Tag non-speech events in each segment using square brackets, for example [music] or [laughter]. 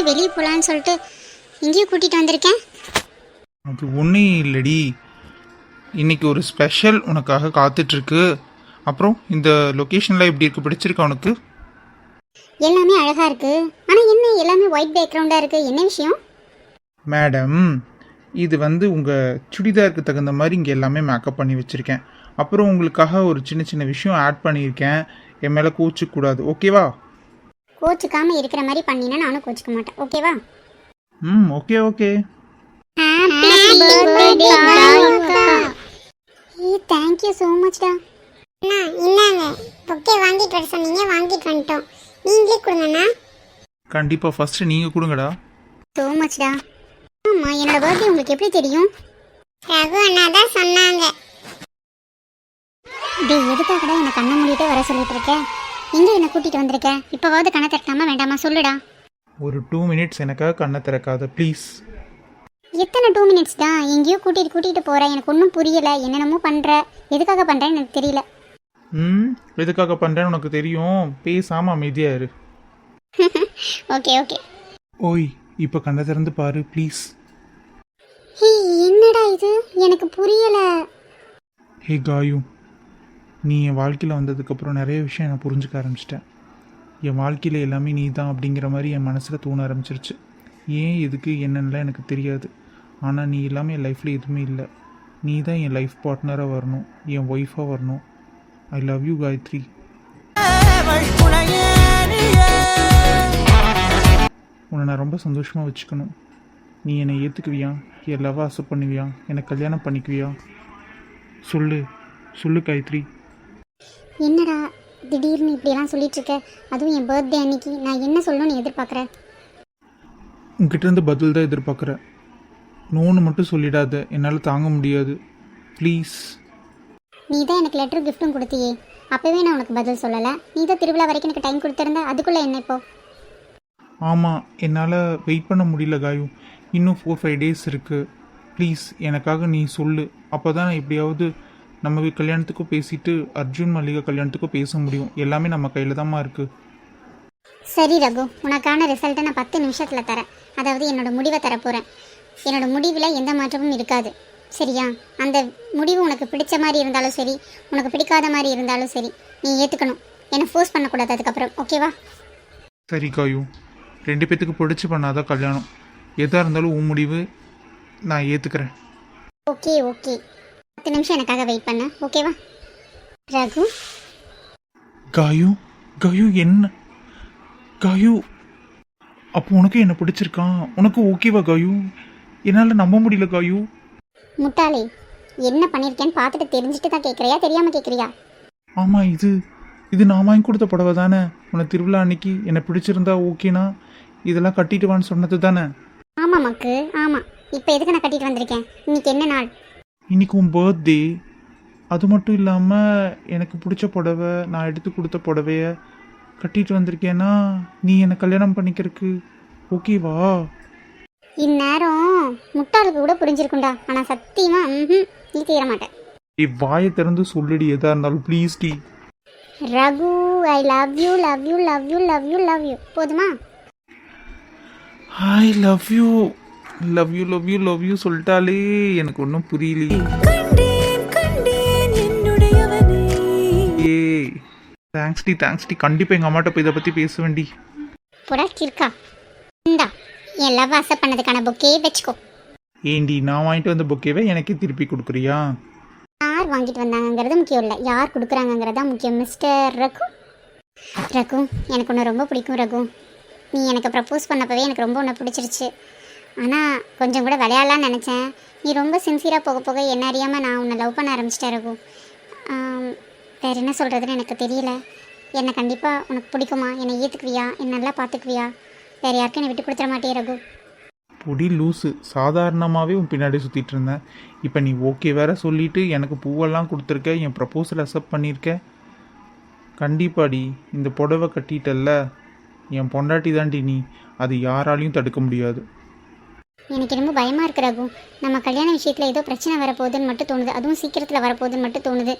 எங்கேயும் வெளியே போகலான்னு சொல்லிட்டு எங்கேயும் கூட்டிகிட்டு வந்திருக்கேன். அது ஒன்றும் இல்லடி. இன்னைக்கு ஒரு ஸ்பெஷல் உனக்காக காத்துட்ருக்கு. அப்புறம் இந்த லொக்கேஷனில் எப்படி இருக்கு பிடிச்சிருக்கா உனக்கு? எல்லாமே அழகாக இருக்குது ஆனால் என்ன எல்லாமே ஒயிட் பேக்ரவுண்டாக இருக்குது என்ன விஷயம்? மேடம் இது வந்து உங்கள் சுடிதாருக்கு தகுந்த மாதிரி இங்கே எல்லாமே மேக்கப் பண்ணி வச்சுருக்கேன். அப்புறம் உங்களுக்காக ஒரு சின்ன சின்ன விஷயம் ஆட் பண்ணியிருக்கேன். என் மேலே கூச்சக்கூடாது ஓகேவா கோச்சுக்காமல் இருக்கிற மாதிரி பண்ணினா நானும் கோச்சிக்க மாட்டேன். ஓகேவா ம் okay okay thank you so மச்டா அண்ணா இந்தாங்க. பொக்கே வாங்கிட்டு வர சொன்னீங்க வாங்கிட்டு வந்துட்டோம். நீங்களே கொடுங்கண்ணா கண்டிப்பாக ஃபஸ்ட்டு நீங்கள் கொடுங்கடா. ஸோ மச்டா ஆமாம் என்னோட பர்த்டே உங்களுக்கு எப்படி தெரியும்? ரகு அண்ணா தான் சொன்னாங்க. டேய் எதுக்காகடா என்னை கண்ணை மூடிட்டே வர சொல்லிட்டு இருக்க? எங்கே என்னை கூட்டிகிட்டு வந்திருக்க? இப்போவாவது கண்ணை திறக்காம வேண்டாமா? சொல்லுடா. ஒரு டூ மினிட்ஸ் எனக்காக கண்ணை திறக்காத ப்ளீஸ் எத்தனை டூ மினிட்ஸ் தான் எங்கேயோ கூட்டிகிட்டு கூட்டிகிட்டு போகிறேன் எனக்கு ஒன்றும் புரியலை. என்னென்னமோ பண்ணுற எதுக்காக பண்ணுறேன்னு எனக்கு தெரியல. ம் எதுக்காக பண்ணுறேன்னு உனக்கு தெரியும். பேசாமல் அமைதியாக இரு. [laughs] Okay okay. ஓய் இப்போ கண்ணை திறந்து பாரு ப்ளீஸ் ஹே என்னடா இது? எனக்கு புரியலை. ஹே காயு. நீ என் வாழ்க்கையில் வந்ததுக்கப்புறம் நிறைய விஷயம் நான் புரிஞ்சுக்க ஆரம்பிச்சிட்டேன். என் வாழ்க்கையில் எல்லாமே நீ தான் அப்படிங்கிற மாதிரி என் மனசில் தோண ஆரம்பிச்சிருச்சு. ஏன் எதுக்கு என்னென்னலாம் எனக்கு தெரியாது. ஆனால் நீ இல்லாமல் என் லைஃப்பில் எதுவுமே இல்லை. நீ தான் என் லைஃப் பார்ட்னராக வரணும். என் ஒய்ஃபாக வரணும். I love you Gayathri. உன்னை நான் ரொம்ப சந்தோஷமாக வச்சுக்கணும். நீ என்னை ஏற்றுக்குவியா என் லவ் அக்செப்ட் பண்ணுவியா? என்னை கல்யாணம் பண்ணிக்குவியா? சொல்லு. சொல்லு காயத்ரி. என்னடா திடீர்னு இப்படியெல்லாம் சொல்லிட்டு இருக்க அதுவும் என் பர்த்டே அன்னைக்கு. நான் என்ன சொல்லணும்னு எதிர்பார்க்குறேன் உங்ககிட்ட இருந்து பதில் தான் எதிர்பார்க்குறேன் நோன்னு மட்டும் சொல்லிடாத. என்னால் தாங்க முடியாது. ப்ளீஸ் நீ தான் எனக்கு லெட்டரும் கிஃப்ட்டும் கொடுத்தியே. அப்போவே நான் உனக்கு பதில் சொல்லலை. நீ தான் திருவிழா வரைக்கும் எனக்கு டைம் கொடுத்துருந்த. அதுக்குள்ளே என்ன இப்போ? ஆமாம் என்னால் வெயிட் பண்ண முடியல காயு. இன்னும் ஃபோர் ஃபைவ் டேஸ் இருக்குது ப்ளீஸ் எனக்காக நீ சொல்லு. அப்போ தான் நான் எப்படியாவது நம்ம வீ- கல்யாணத்துக்கும் பேசிட்டு அர்ஜுன் மல்லிகா கல்யாணத்துக்கும் பேச முடியும். எல்லாமே நம்ம கையில் தான்மா இருக்குது சரி ரகு. உனக்கான ரிசல்ட்டை நான் பத்து நிமிஷத்தில் தரேன். அதாவது என்னோட முடிவை தரப்போகிறேன் என்னோட முடிவில் எந்த மாற்றமும் இருக்காது. சரியா? அந்த முடிவு உனக்கு பிடிச்ச மாதிரி இருந்தாலும் சரி உனக்கு பிடிக்காத மாதிரி இருந்தாலும் சரி நீ ஏற்றுக்கணும் என்னை ஃபோர்ஸ் பண்ணக்கூடாது அதுக்கப்புறம். ஓகேவா சரி காயு. ரெண்டு பேத்துக்கு பிடிச்சி பண்ணாதான் கல்யாணம். எதாக இருந்தாலும் உன் முடிவு நான் ஏற்றுக்கிறேன் ஓகே ஓகே பத்து நிமிஷம் எனக்காக வெயிட் பண்ண ஓகேவா ரகு? காயு காயு என்ன? காயு அப்போ உனக்கு என்ன பிடிச்சிருக்கான்? உனக்கு ஓகேவா காயு? என்னால் நம்ப முடியல காயு. முட்டாளே என்ன பண்ணியிருக்கேன்னு பார்த்துட்டு தெரிஞ்சுட்டு தான் கேட்குறியா தெரியாமல் கேட்குறியா ஆமாம் இது இது நான் வாங்கி கொடுத்த புடவை தானே. உன்னை திருவிழா அன்னைக்கு என்னை பிடிச்சிருந்தா ஓகேனா இதெல்லாம் கட்டிட்டு வான்னு சொன்னது தானே? ஆமாம் மக்கு ஆமாம் இப்போ எதுக்கு நான் கட்டிட்டு வந்திருக்கேன்? இன்னைக்கு என்ன நாள்? இன்னைக்கு உன் பர்த்டே அது மட்டும் இல்லாமல் எனக்கு பிடிச்ச புடவை நான் எடுத்து கொடுத்த புடவைய கட்டிட்டு வந்திருக்கேன்னா நீ என்னை கல்யாணம் பண்ணிக்கிறதுக்கு ஓகேவா இந்நேரம் முட்டாளுக்கு கூட புரிஞ்சிருக்கும்டா. ஆனால் சத்தியமா ம் நீ தீர மாட்டேன். ஏ வாயை திறந்து சொல்லிடி எதா இருந்தாலும் please D. Raghu I love you love you love you love you love you போதுமா? I love you love you love you love you சொல்லிட்டாலே எனக்கு ஒன்றும் புரியலையே. ஏ தேங்க்ஸ் டி தேங்க்ஸ் டி. கண்டிப்பாக எங்கள் அம்மாட்ட போய் இதை பற்றி பேச வேண்டி புடா இருக்கா இந்தா என் லவ் அக்செப்ட் பண்ணதுக்கான புக்கே வச்சுக்கோ. ஏண்டி நான் வாங்கிட்டு வந்த புக்கேவே எனக்கே திருப்பி கொடுக்குறியா? யார் வாங்கிட்டு வந்தாங்கங்கிறது முக்கியம் இல்லை. யார் கொடுக்குறாங்கங்கிறது முக்கியம் மிஸ்டர் ரகு. ரகு எனக்கு ஒன்று ரொம்ப பிடிக்கும் ரகு. நீ எனக்கு ப்ரப்போஸ் பண்ணப்பவே எனக்கு ரொம்ப ஒன்று பிடிச்சிருச்சு. ஆனால் கொஞ்சம் கூட விளையாடலான்னு நினச்சேன். நீ ரொம்ப சின்சியராக போக போக என்ன அறியாமல் நான் உன்னை லவ் பண்ண ஆரம்பிச்சிட்டேன் ரகு. வேறு என்ன சொல்கிறதுன்னு எனக்கு தெரியல. என்னை கண்டிப்பாக உனக்கு பிடிக்குமா? என்னை ஏற்றுக்குவியா என்னை நல்லா பார்த்துக்குவியா வேறு யாருக்கும் என்னை விட்டு கொடுத்துட மாட்டே ரகு. புடி லூஸு சாதாரணமாகவே உன் பின்னாடி சுற்றிட்டு இருந்தேன். இப்போ நீ ஓகே வேற சொல்லிட்டு எனக்கு பூவெல்லாம் கொடுத்துருக்க என் ப்ரப்போசல் அக்செப்ட் பண்ணியிருக்க கண்டிப்பாடி இந்த புடவை கட்டிட்டல்ல. என் பொண்டாட்டி தாண்டி நீ. அது யாராலையும் தடுக்க முடியாது. எனக்கு ரொம்ப பயமாக இருக்கு ரகு. நம்ம கல்யாண விஷயத்தில் ஏதோ பிரச்சனை வரப்போகுதுன்னு மட்டும் தோணுது. அதுவும் சீக்கிரத்தில் வரப்போகுதுன்னு மட்டும் தோணுது.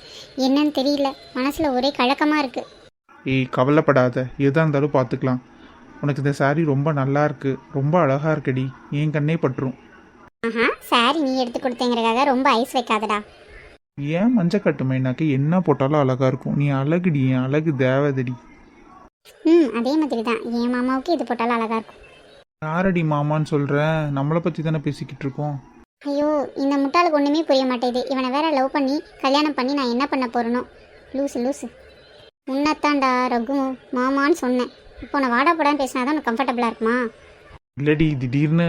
என்னன்னு தெரியல. மனசில் ஒரே கலக்கமாக இருக்குது ஏய் கவலைப்படாத. எதாக இருந்தாலும் பார்த்துக்கலாம் உனக்கு இந்த saree ரொம்ப நல்லா இருக்கு. ரொம்ப அழகா இருக்குடி. என் கண்ணே பற்றும் ஆஹா சாரி நீ எடுத்து கொடுத்தேங்கிறதுக்காக ரொம்ப ஐஸ் வைக்காதடா. ஏன் மஞ்சள் கட்டு மைனாக்கு என்ன போட்டாலும் அழகா இருக்கும். நீ அழகுடி என் அழகு தேவதடி. ம் அதே மாதிரி தான் என் மாமாவுக்கு இது போட்டாலும் அழகா இருக்கும். யாரடி மாமான்னு சொல்கிறேன் நம்மளை பற்றி தானே பேசிக்கிட்டு இருக்கோம். ஐயோ இந்த முட்டாளுக்கு ஒன்றுமே புரிய மாட்டேது இவனை வேற லவ் பண்ணி கல்யாணம் பண்ணி நான் என்ன பண்ண போறேனோ. லூசு லூசு. உன்னத்தாண்டா ரகு மாமான்னு சொன்னேன். இப்போ நான் வாடா போடான்னு பேசினா தான் உனக்கு கம்ஃபர்டபுளாக இருக்குமா? இல்லடி திடீர்னு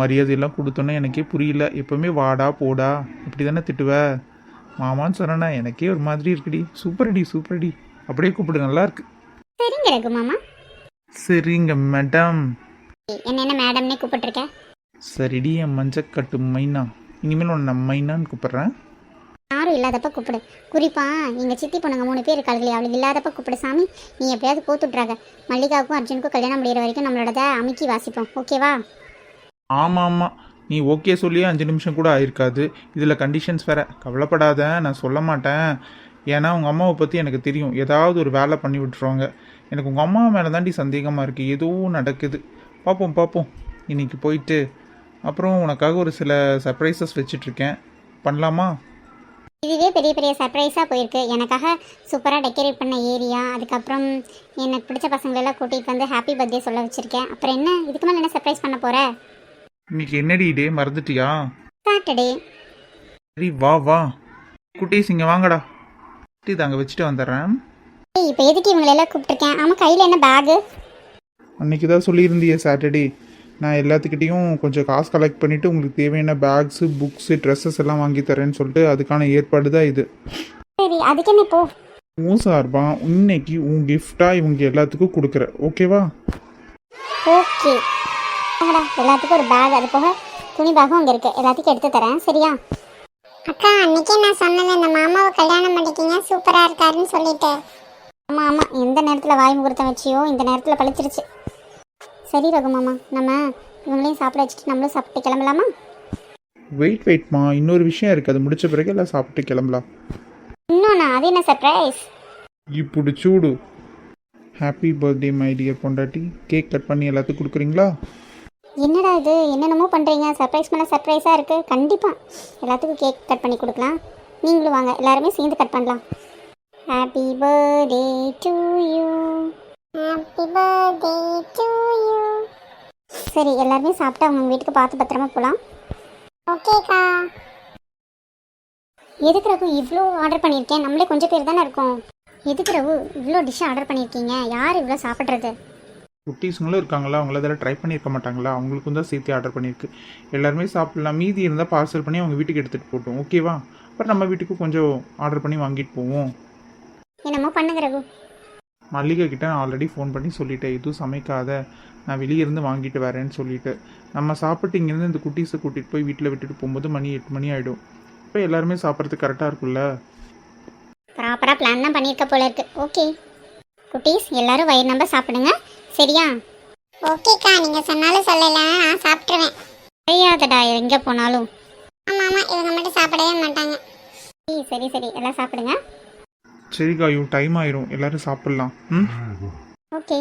மரியாதையெல்லாம் கொடுத்தோன்னே எனக்கே புரியல. எப்பவுமே வாடா போடா. இப்படி தானே திட்டுவ? மாமான்னு சொன்னேன்னா எனக்கே ஒரு மாதிரி இருக்குடி. சூப்பர்டி சூப்பர்டி. அப்படியே கூப்பிடு நல்லா இருக்கு. சரிங்க ரகு மாமா. சரிங்க மேடம் என்ன என்ன மேடம்னே கூப்பிட்டுருக்க? சரிடி என் மஞ்சக்கட்டு மைனா. இனிமேல் உன்னை நான் மைனான்னு கூப்பிட்றேன். யாரும் இல்லாதப்ப கூப்பிடு. குறிப்பா எங்கள் சித்தி பொண்ணுங்க மூணு பேர் இருக்காளுங்களே அவளுக்கு இல்லாதப்ப கூப்பிடு சாமி. நீ எப்படியாவது கோத்துட்றாங்க மல்லிகாவுக்கும் அர்ஜுனுக்கும் கல்யாணம் முடிகிற வரைக்கும் நம்மளோட அமுக்கி வாசிப்போம். ஓகேவா ஆமாம் ஆமாம் நீ ஓகே சொல்லியே அஞ்சு நிமிஷம் கூட ஆயிருக்காது. இதில் கண்டிஷன்ஸ் வேற. கவலைப்படாத நான் சொல்ல மாட்டேன். ஏன்னா உங்கள் அம்மாவை பற்றி எனக்கு தெரியும். ஏதாவது ஒரு வேலை பண்ணி விட்டுருவாங்க. எனக்கு உங்கள் அம்மா மேலே தாண்டி சந்தேகமாக இருக்குது ஏதோ நடக்குது. பார்ப்போம் பார்ப்போம் இன்னைக்கு போயிட்டு அப்புறம் உனக்காக ஒரு சில சர்ப்ரைசஸ் வச்சிட்ருக்கேன். பண்ணலாமா? இதுவே பெரிய பெரிய சர்ப்ரைஸாக போயிருக்கு. எனக்காக சூப்பராக டெக்கரேட் பண்ண ஏரியா அதுக்கப்புறம் எனக்கு பிடிச்ச பசங்களெல்லாம் கூட்டிகிட்டு வந்து ஹாப்பி பர்த்டே சொல்ல வச்சுருக்கேன். அப்புறம் என்ன? இதுக்கு மேலே என்ன சர்ப்ரைஸ் பண்ண போகிற இன்னைக்கு என்னடி டே மறந்துட்டியா? சாட்டர்டே சரி வா வா. குட்டீஸ் இங்கே வாங்கடா. குட்டி தாங்க வச்சுட்டு வந்துடுறேன். இப்போ எதுக்கு இவங்களெல்லாம் கூப்பிட்ருக்கேன் ஆமாம் கையில் என்ன பேகு அன்னைக்கு தான் சொல்லியிருந்தியே சாட்டர்டே நான் எல்லாத்துக்கிட்டேயும் கொஞ்சம் காசு கலெக்ட் பண்ணிவிட்டு உங்களுக்கு தேவையான பேக்ஸு புக்ஸு ட்ரெஸ்ஸஸ் எல்லாம் வாங்கி தரேன்னு சொல்லிட்டு அதுக்கான ஏற்பாடு தான் இது. சரி அதுக்கு என்ன போ உன் சார்பா இன்னைக்கு உன் கிஃப்டாக இவங்க எல்லாத்துக்கும் கொடுக்குற. ஓகேவா ஓகே எல்லாத்துக்கும் ஒரு பேக் அது போக துணி பேகும் அங்கே இருக்குது எல்லாத்துக்கும் எடுத்து தரேன். சரியா? அக்கா அன்னைக்கே நான் சொன்னது இந்த மாமாவை கல்யாணம் பண்ணிக்கிங்க. சூப்பரா இருக்காருன்னு சொல்லிட்டு. ஆமாம் ஆமாம் எந்த நேரத்தில் வாய் முகூர்த்தம் வச்சியோ இந்த நேரத்தில் பழிச்சிருச்சு. சரி ரகு மாமா நம்ம இவங்களையும் சாப்பிட வச்சுட்டு நம்மளும் சாப்பிட்டு கிளம்பலாமா? வெயிட் வெயிட்மா இன்னொரு விஷயம் இருக்குது அது முடிச்ச பிறகு எல்லாம் சாப்பிட்டு கிளம்பலாம். இன்னொன்னா அது என்ன சர்ப்ரைஸ் இப்படி சூடு. ஹாப்பி பர்த்டே மை டியர் பொண்டாட்டி. கேக் கட் பண்ணி எல்லாத்துக்கும் கொடுக்குறீங்களா? என்னடா இது? என்னென்னமோ பண்ணுறீங்க சர்ப்ரைஸ் மேலே சர்ப்ரைஸாக இருக்குது கண்டிப்பாக எல்லாத்துக்கும் கேக் கட் பண்ணி கொடுக்கலாம். நீங்களும் வாங்க. எல்லாருமே சேர்ந்து கட் பண்ணலாம். ஹாப்பி பர்த்டே டு யூ சரி எல்லாருமே சாப்பிட்டு அவங்க வீட்டுக்கு பார்த்து பத்திரமா போகலாம் ஓகேக்கா எதுக்கு ரகு இவ்வளோ ஆர்டர் பண்ணியிருக்கேன் நம்மளே கொஞ்சம் பேர் தானே இருக்கோம். எதுக்கு ரகு இவ்வளோ டிஷ் ஆர்டர் பண்ணியிருக்கீங்க? யார் இவ்வளோ சாப்பிட்றது? குட்டீஸுங்களும் இருக்காங்களா? அவங்கள அதெல்லாம் ட்ரை பண்ணியிருக்க மாட்டாங்களா? அவங்களுக்கும் தான் சேர்த்து ஆர்டர் பண்ணியிருக்கு. எல்லாருமே சாப்பிடலாம். மீதி இருந்தால் பார்சல் பண்ணி அவங்க வீட்டுக்கு எடுத்துகிட்டு போட்டோம் ஓகேவா அப்புறம் நம்ம வீட்டுக்கு கொஞ்சம் ஆர்டர் பண்ணி வாங்கிட்டு போவோம். என்னமோ பண்ணுங்க ரகு. மல்லிகை கிட்ட நான் ஆல்ரெடி ஃபோன் பண்ணி சொல்லிட்டேன். எதுவும் சமைக்காத. நான் வெளியே இருந்து வாங்கிட்டு வரேன்னு சொல்லிட்டு. நம்ம சாப்பிட்டு இங்கேருந்து இந்த குட்டீஸை கூட்டிகிட்டு போய் வீட்டில் விட்டுட்டு போகும்போது மணி எட்டு மணி ஆகிடும் இப்போ எல்லாருமே சாப்பிட்றதுக்கு கரெக்டாக இருக்குல்ல ப்ராப்பராக பிளான் தான் பண்ணியிருக்க போல இருக்கு. ஓகே குட்டீஸ் எல்லாரும் வயிறு நம்ப சாப்பிடுங்க. சரியா? ஓகேக்கா நீங்க சொன்னாலும் சொல்லல. நான் சாப்பிட்டுருவேன். தெரியாதடா எங்கே போனாலும். ஆமா ஆமா இவங்க மட்டும் சாப்பிடவே மாட்டாங்க. சரி சரி சரி. எல்லாம் சாப்பிடுங்க. சரி ஐயோ டைம் ஆயிரும். எல்லாரும் சாப்பிட்லாம். ம்? ஓகே